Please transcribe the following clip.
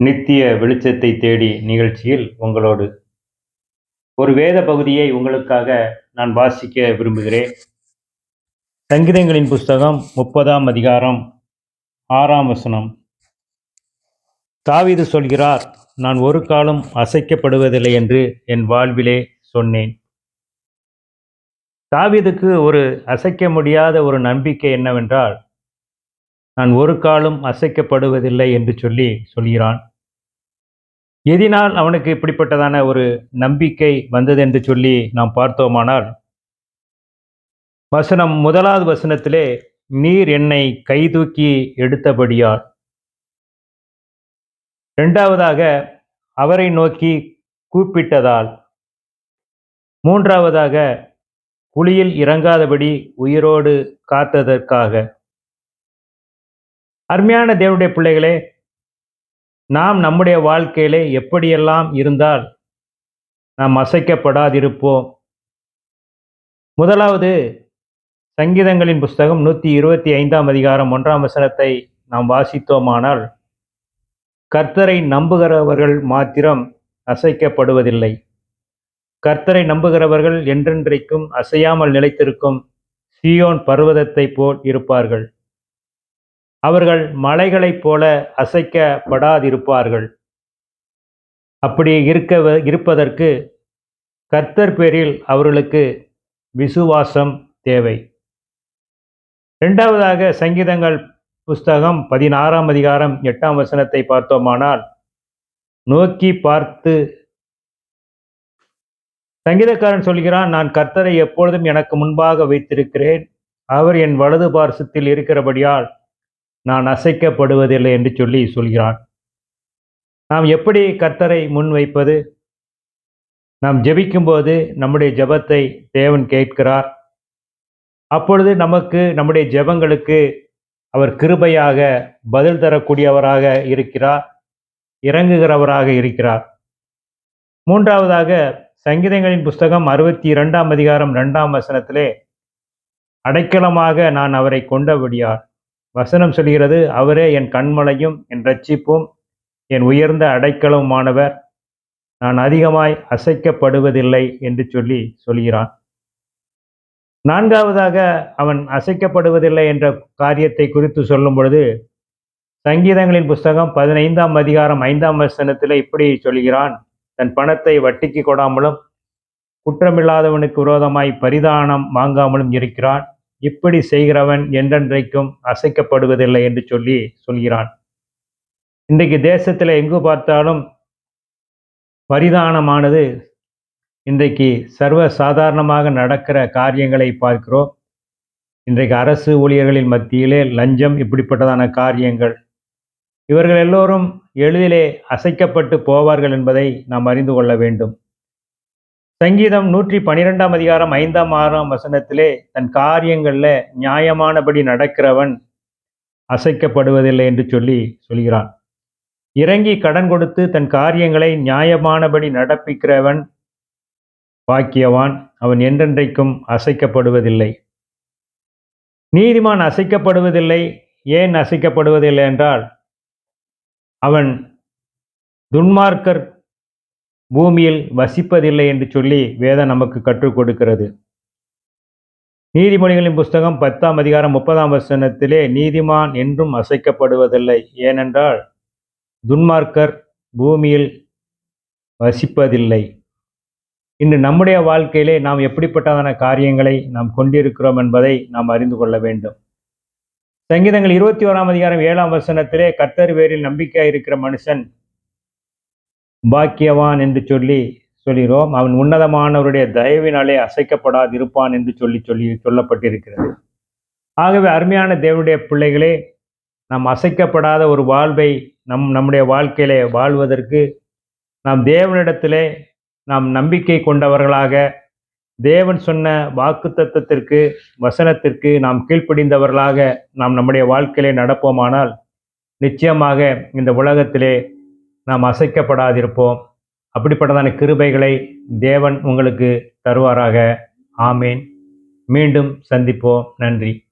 நித்திய வெளிச்சத்தை தேடி நிகழ்ச்சியில் உங்களோடு. ஒரு வேத பகுதியை உங்களுக்காக நான் வாசிக்க விரும்புகிறேன். சங்கீதங்களின் புஸ்தகம் முப்பதாம் அதிகாரம் ஆறாம் வசனம். தாவிது சொல்கிறார் நான் ஒரு காலம் அசைக்கப்படுவதில்லை என்று என் வாழ்விலே சொன்னேன். தாவீதுக்கு ஒரு அசைக்க முடியாத ஒரு நம்பிக்கை என்னவென்றால் நான் ஒரு காலம் அசைக்கப்படுவதில்லை என்று சொல்லி சொல்கிறான். எதினால் அவனுக்கு இப்படிப்பட்டதான ஒரு நம்பிக்கை வந்தது என்று சொல்லி நாம் பார்த்தோமானால் வசனம் முதலாவது வசனத்திலே நீர் என்னை கைதூக்கி எடுத்தபடியால். இரண்டாவதாக அவரை நோக்கி கூப்பிட்டதால். மூன்றாவதாக குழியில் இறங்காதபடி உயிரோடு காத்ததற்காக. அருமையான தேவனுடைய பிள்ளைகளே நாம் நம்முடைய வாழ்க்கையிலே எப்படியெல்லாம் இருந்தால் நாம் அசைக்கப்படாதிருப்போம். முதலாவது சங்கீதங்களின் புஸ்தகம் நூற்றி இருபத்தி ஐந்தாம் அதிகாரம் ஒன்றாம் வசனத்தை நாம் வாசித்தோமானால் கர்த்தரை நம்புகிறவர்கள் மாத்திரம் அசைக்கப்படுவதில்லை. கர்த்தரை நம்புகிறவர்கள் என்றென்றைக்கும் அசையாமல் நிலைத்திருக்கும் சியோன் பர்வதத்தை போல் இருப்பார்கள். அவர்கள் மலைகளைப் போல அசைக்கப்படாதிருப்பார்கள். அப்படி இருக்க இருப்பதற்கு கர்த்தர் பேரில் அவர்களுக்கு விசுவாசம் தேவை. இரண்டாவதாக சங்கீதங்கள் புஸ்தகம் பதினாறாம் அதிகாரம் எட்டாம் வசனத்தை பார்த்தோமானால் நோக்கி பார்த்து சங்கீதக்காரன் சொல்கிறான் நான் கர்த்தரை எப்பொழுதும் எனக்கு முன்பாக வைத்திருக்கிறேன். அவர் என் வலது பார்சத்தில் இருக்கிறபடியால் நான் அசைக்கப்படுவதில்லை என்று சொல்லி சொல்கிறான். நாம் எப்படி கர்த்தரை முன் வைப்பது நாம் ஜெபிக்கும்போது நம்முடைய ஜெபத்தை தேவன் கேட்கிறார். அப்பொழுது நமக்கு நம்முடைய ஜெபங்களுக்கு அவர் கிருபையாக பதில் தரக்கூடியவராக இருக்கிறார் இறங்குகிறவராக இருக்கிறார். மூன்றாவதாக சங்கீதங்களின் புஸ்தகம் அறுபத்தி இரண்டாம் அதிகாரம் ரெண்டாம் வசனத்திலே அடைக்கலமாக நான் அவரை கொண்டபடியார் வசனம் சொல்கிறது அவரே என் கண்மலையும் என் ரட்சிப்பும் என் உயர்ந்த அடைக்கலவுமானவர் நான் அதிகமாய் அசைக்கப்படுவதில்லை என்று சொல்லி சொல்கிறான். நான்காவதாக அவன் அசைக்கப்படுவதில்லை என்ற காரியத்தை குறித்து சொல்லும் பொழுது சங்கீதங்களின் புஸ்தகம் பதினைந்தாம் அதிகாரம் ஐந்தாம் வசனத்தில் இப்படி சொல்கிறான். தன் பணத்தை வட்டிக்கு கொடாமலும் குற்றமில்லாதவனுக்கு விரோதமாய் பரிதானம் வாங்காமலும் இருக்கிறான். இப்படி செய்கிறவன் என்றென்றைக்கும் அசைக்கப்படுவதில்லை என்று சொல்லி சொல்கிறான். இன்றைக்கு தேசத்தில் எங்கு பார்த்தாலும் பரிதானமானது இன்றைக்கு சர்வ சாதாரணமாக நடக்கிற காரியங்களை பார்க்கிறோம். இன்றைக்கு அரசு ஊழியர்களின் மத்தியிலே லஞ்சம் இப்படிப்பட்டதான காரியங்கள். இவர்கள் எல்லோரும் எளிதிலே அசைக்கப்பட்டு போவார்கள் என்பதை நாம் அறிந்து கொள்ள வேண்டும். சங்கீதம் நூற்றி பனிரெண்டாம் அதிகாரம் ஐந்தாம் ஆறாம் வசனத்திலே தன் காரியங்களில் நியாயமானபடி நடக்கிறவன் அசைக்கப்படுவதில்லை என்று சொல்லி சொல்கிறான். இறங்கி கடன் கொடுத்து தன் காரியங்களை நியாயமானபடி நடப்பிக்கிறவன் பாக்கியவான். அவன் என்றென்றைக்கும் அசைக்கப்படுவதில்லை. நீதிமான் அசைக்கப்படுவதில்லை. ஏன் அசைக்கப்படுவதில்லை? என்றால் அவன் துன்மார்க்கர் பூமியில் வசிப்பதில்லை என்று சொல்லி வேதம் நமக்கு கற்றுக் கொடுக்கிறது. நீதிமொழிகளின் புஸ்தகம் பத்தாம் அதிகாரம் முப்பதாம் வசனத்திலே நீதிமான் என்றும் அசைக்கப்படுவதில்லை. ஏனென்றால் துன்மார்க்கர் பூமியில் வசிப்பதில்லை. இன்று நம்முடைய வாழ்க்கையிலே நாம் எப்படிப்பட்டதான காரியங்களை நாம் கொண்டிருக்கிறோம் என்பதை நாம் அறிந்து கொள்ள வேண்டும். சங்கீதங்கள் இருபத்தி ஓராம் அதிகாரம் ஏழாம் வசனத்திலே கர்த்தர் வேரில் நம்பிக்கையாக இருக்கிற மனுஷன் பாக்கியவான் என்று சொல்லி சொல்கிறோம். அவன் உன்னதமானவருடைய தயவினாலே அசைக்கப்படாதிருப்பான் என்று சொல்லி சொல்லி சொல்லப்பட்டிருக்கிறது. ஆகவே அருமையான தேவனுடைய பிள்ளைகளே நாம் அசைக்கப்படாத ஒரு வாழ்வை நம் நம்முடைய வாழ்க்கையிலே வாழ்வதற்கு நாம் தேவனிடத்திலே நாம் நம்பிக்கை கொண்டவர்களாக தேவன் சொன்ன வாக்கு தத்துவத்திற்கு வசனத்திற்கு நாம் கீழ்ப்படிந்தவர்களாக நாம் நம்முடைய வாழ்க்கையிலே நடப்போமானால் நிச்சயமாக இந்த உலகத்திலே நாம் அசைக்கப்படாதிருப்போம். அப்படிப்பட்டதான கிருபைகளை தேவன் உங்களுக்கு தருவாராக. ஆமேன். மீண்டும் சந்திப்போம். நன்றி.